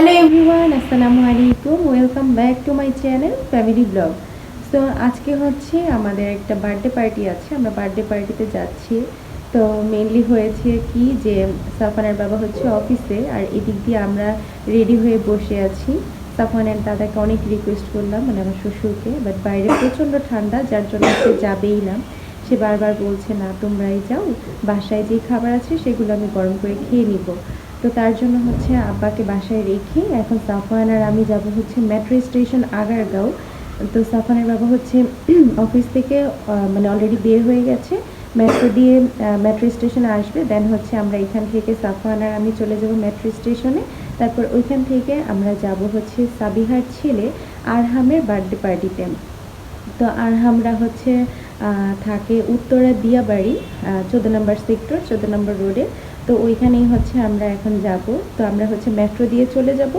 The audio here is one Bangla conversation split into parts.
হ্যালো এভরিওয়ান আসসালামু আলাইকুম welcome back to my channel family blog তো আজকে হচ্ছে আমাদের একটা বার্থডে পার্টি আছে। আমরা বার্থডে পার্টিতে যাচ্ছি। তো মেনলি হয়েছে কি যে সাফানের বাবা হচ্ছে অফিসে আর এদিক দিয়ে আমরা রেডি হয়ে বসে আছি। সাফানের দাদাকে অনেক রিকোয়েস্ট করলাম মানে আমার শ্বশুরকে। বাট বাইরে প্রচণ্ড ঠান্ডা, যার জন্য সে যাবেই না। সে বারবার বলছে, না, তোমরাই যাও। বাসায় যে খাবার আছে, সেগুলো আমি গরম করে খেয়ে নিব। তো তার জন্য হচ্ছে আব্বাকে বাসায় রেখে এখন সাফওয়ান আর আমি যাব হচ্ছে মেট্রো স্টেশন আগারগাঁও। তো সাফওয়ানের বাবা হচ্ছে অফিস থেকে মানে অলরেডি বের হয়ে গেছে। মেট্রো দিয়ে মেট্রো স্টেশনে আসবে। দেন হচ্ছে আমরা এখান থেকে সাফওয়ান আর আমি চলে যাব মেট্রো স্টেশনে তারপর ওইখান থেকে আমরা যাব হচ্ছে সাবিহার ছেলে আরহামের বার্থডে পার্টিতে তো। আরহামরা হচ্ছে থাকে উত্তরা দিয়াবাড়ি চোদ্দ নম্বর সেক্টর চোদ্দ নম্বর রোডে তো ওইখানেই হচ্ছে আমরা এখন যাব। তো আমরা হচ্ছে মেট্রো দিয়ে চলে যাব।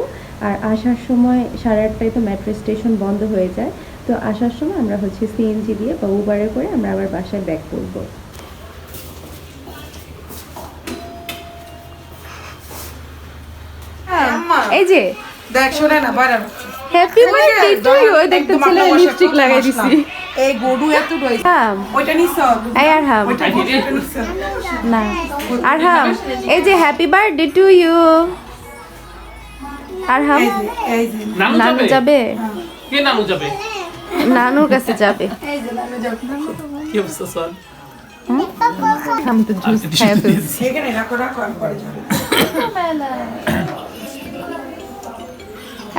আর আসার সময় সাড়ে আটটায় তো মেট্রো স্টেশন বন্ধ হয়ে যায়। তো আসার সময় আমরা হচ্ছে সিএনজি দিয়ে বা উবারে করে আমরা আবার বাসায় ব্যাক করব। এই যে। দেখ শোনে না হ্যাপি বার্থডে টু ইউ দেখতে ছেলে লিপস্টিক লাগাই দিছি। এই গডু এত রয়েছে হ্যাঁ। ওইটা নিছ? এই আরহাম ওইটা ওইটা নিছ? না। আরহাম এই যে happy birthday to you Arham নানু যাবে? কে নানু যাবে? নানুর কাছে যাবে। কি অবস্থা স্যার আমি তো জুস খাই ফেলছি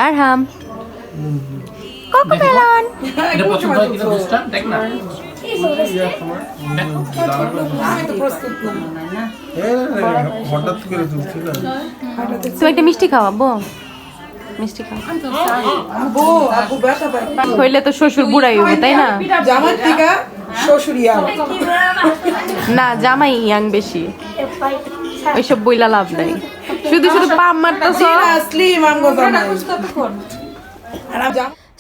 আরহাম কোকো মেলন এটা পছন্দ হয় কিনা জুসটা দেখ না। তুমি একটা মিষ্টি খাওয়াবো হইলে তো শ্বশুর বুড়াই হবে, তাই না? থেকে শ্বশুরিয়া না, জামাই ইয়াং বেশি। ওইসব বইলা লাভ নাই। শুধু শুধু পাম মারতেছ। জামাই। আর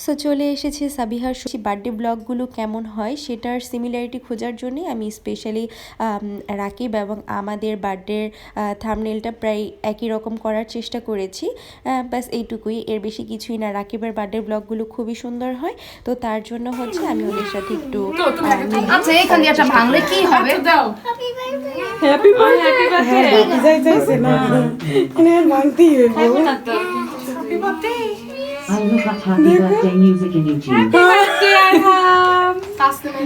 সো চলে এসেছে সাবিহার বার্থডে ব্লগগুলো কেমন হয় সেটার সিমিলারিটি খোঁজার জন্যই আমি স্পেশালি রাকিব এবং আমাদের বার্থডের থামনেলটা প্রায় একই রকম করার চেষ্টা করেছি। ব্যাস এইটুকুই। এর বেশি কিছুই না। রাকিবের বার্থডে ব্লগগুলো খুবই সুন্দর হয়। তো তার জন্য হচ্ছে আমি ওদের সাথে একটু আচ্ছা এখান দিয়ে একটা ভাঙলে কি হবে? হ্যাঁ যাই না I look up happy birthday music in YouTube.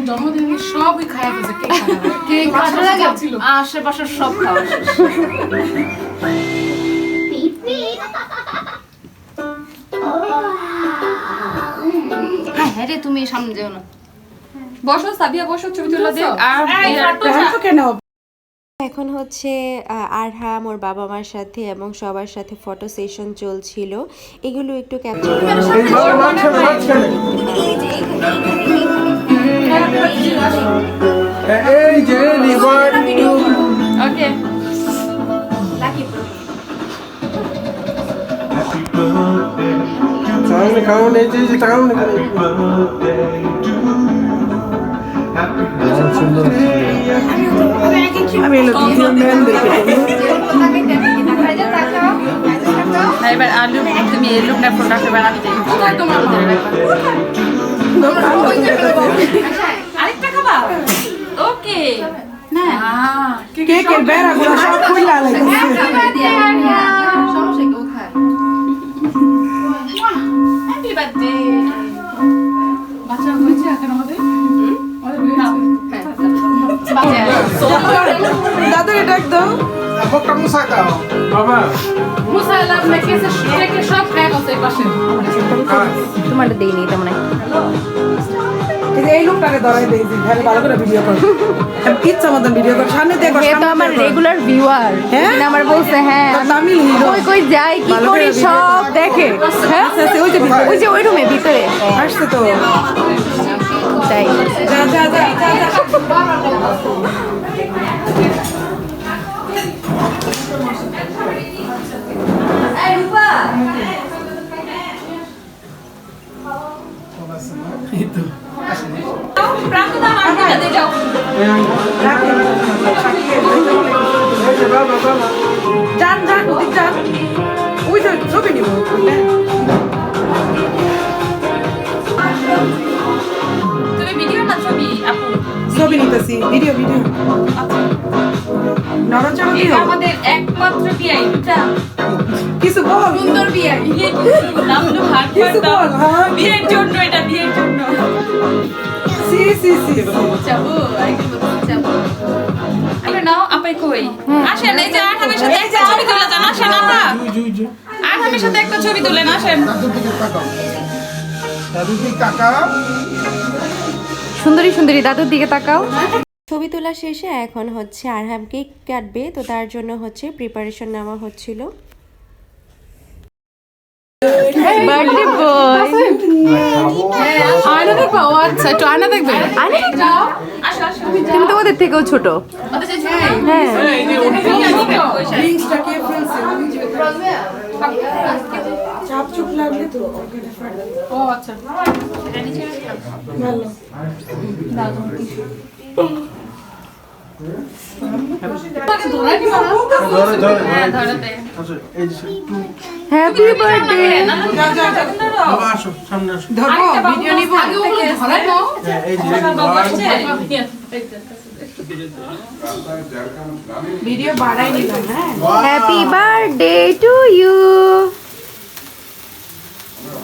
জন্মদিনে সবই খায়া গেছে কেক কেক আশেপাশের সব খাওয়া হ্যাঁ হ্যাঁ রে তুমি সামনে যেও না। বসো সাবিয়া বসো ছবি তুলে দে আর কেন এখন হচ্ছে আরহাম ওর বাবা মার সাথে এবং সবার সাথে ফটো সেশন চলছিল। এগুলো একটু ক্যাপচার এই যে ওকে সামনে কারণ এই যে যে কারণ সুন্দর আমি এলো ম্যান দেখে এবার আলু তুমি এই লোকটা ফোনটা এবার আমি আরেকটা খাবা? ওকে। না কেকের বেড়া গুলো সব খুইলা লাগছে দাদাকে ডাক দাও বকটা মুসা দাও বাবা মুসাইলাম মেকেছে কেকে সব খায় গেছে পাশে। তোমার দেইনি তেমন একটা এই লোকটাকে ধরাই দেই ভালো করে ভিডিও কর। ইচ্ছা মতন ভিডিও কর। সামনে দেখো হে তো আমার রেগুলার ভিউয়ার হ্যাঁ? আমার বলছে হ্যাঁ। তামিল হিরো কই কই যাই কি করি সব দেখে। হ্যাঁ? আচ্ছা আচ্ছা, ওই যে ওই যে ওই রুমে ভিতরে। আসছে তো। তাই যান যান যান। ওই ছবি নিব। ভিডিও ভিডিও নড়াচড়া এই আমাদের একমাত্র বিয়াই বুঝা কিছু বল। সুন্দর বিয়াই নাম তো হাট কিছু বল হ্যাঁ বিয়ের জন্য এটা বিয়ের জন্য। সি সি সি যাব আরেকদিন বলতে আরে নাও আপাই কই? আসেন এই যে আঠামের সাথে একটা ছবি তুলে যান আসেন আপা। আঠামের সাথে একটা ছবি তুলেন আসেন। দাদু কি কাকা সুন্দরী সুন্দরী দাদুর দিকে তাকাও। ছবি তোলা শেষে এখন হচ্ছে আরহাম কেক কাটবে তো তার জন্য হচ্ছে প্রিপারেশন নেওয়া হচ্ছিল। আচ্ছা একটু আয়না দেখবে? আয়না যাও আসো আসো তুমি তো থেকেও ছোট। হ্যাঁ। চাপ চুপ লাগলে তো ও আচ্ছা। ভালো। ধরে ধরে হ্যাঁ হ্যাপি বার্থডে ধরবো ভিডিও নিব হ্যাঁ, এই যে one, ভিডিও বাড়াই নিলাম হ্যাঁ। হ্যাপি বার্থডে টু ইউ দিয়ে একটা বেলুন ফাটাতে হয় এই সময় আমি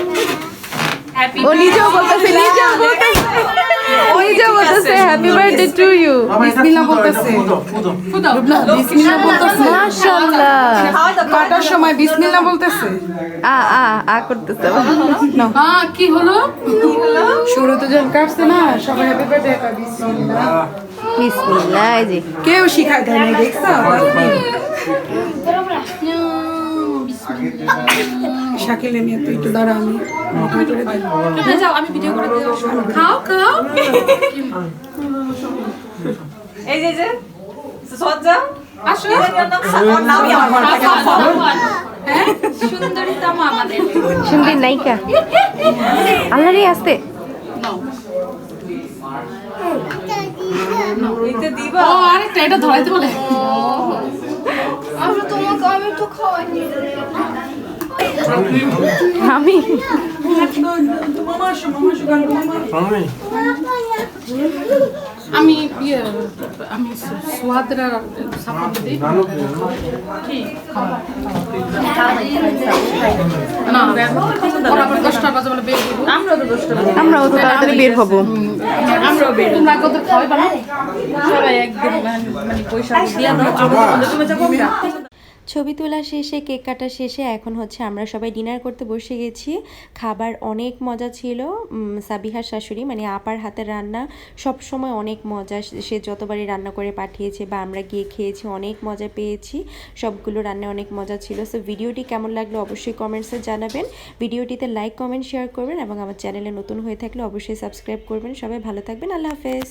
happy ও নিজেও বলতেছে নিজেও বলতেছে। নিজেও বলতেছে হ্যাপি বার্থডে টু ইউ বাবা, বিসমিল্লাহ বলতেছে। বিসমিল্লাহ বলতেছে মাশাআল্লাহ। কাটার সময় বিসমিল্লাহ বলতেছে? আ আ আ করতেছে। হ্যাঁ কি হলো? শুরু তো যখন কাটছে না সবাই হ্যাপি বার্থডে বিসমিল্লাহ। বিসমিল্লাহ এই কেউ শিখায় দেয় না দেখছ? শাকিলে নিয়ে তুই একটু দাঁড়া আমি যাও আমি ভিডিও করে খাও খাও। এই যে যে সজ্জা আসো। ওর নামই আমার থাকে হ্যাঁ সুন্দরী তামা আমাদের। সুন্দর নায়িকা। আল্লাহ রে আসতে আরেকটা এটা ধরাইতে বলে। আমি মামা আসো আমি? ইয়ে আমি সোয়াদরা দিই। না ওরা আবার দশটা বাজে বলে বের করব আমরাও তো। আমরাও তাড়াতাড়ি বের হব। আমরাও বের তোমরা খাওয়াই সবাই একদম মানে পয়সা দিয়া দাও চলো তুমি যাব আমরা ছবি তোলা শেষে, কেক কাটা শেষে এখন হচ্ছে আমরা সবাই ডিনার করতে বসে গেছি। খাবার অনেক মজা ছিল। সাবিহার শাশুড়ি মানে আপার হাতের রান্না সব সময় অনেক মজা। সে যতবারই রান্না করে পাঠিয়েছে বা আমরা গিয়ে খেয়েছি, অনেক মজা পেয়েছি। সবগুলো রান্না অনেক মজা ছিল। সো ভিডিওটি কেমন লাগল অবশ্যই কমেন্টসে জানাবেন। ভিডিওটিতে লাইক কমেন্ট শেয়ার করবেন এবং আমার চ্যানেলে নতুন হয়ে থাকলে অবশ্যই সাবস্ক্রাইব করবেন। সবাই ভালো থাকবেন। আল্লাহ হাফেজ।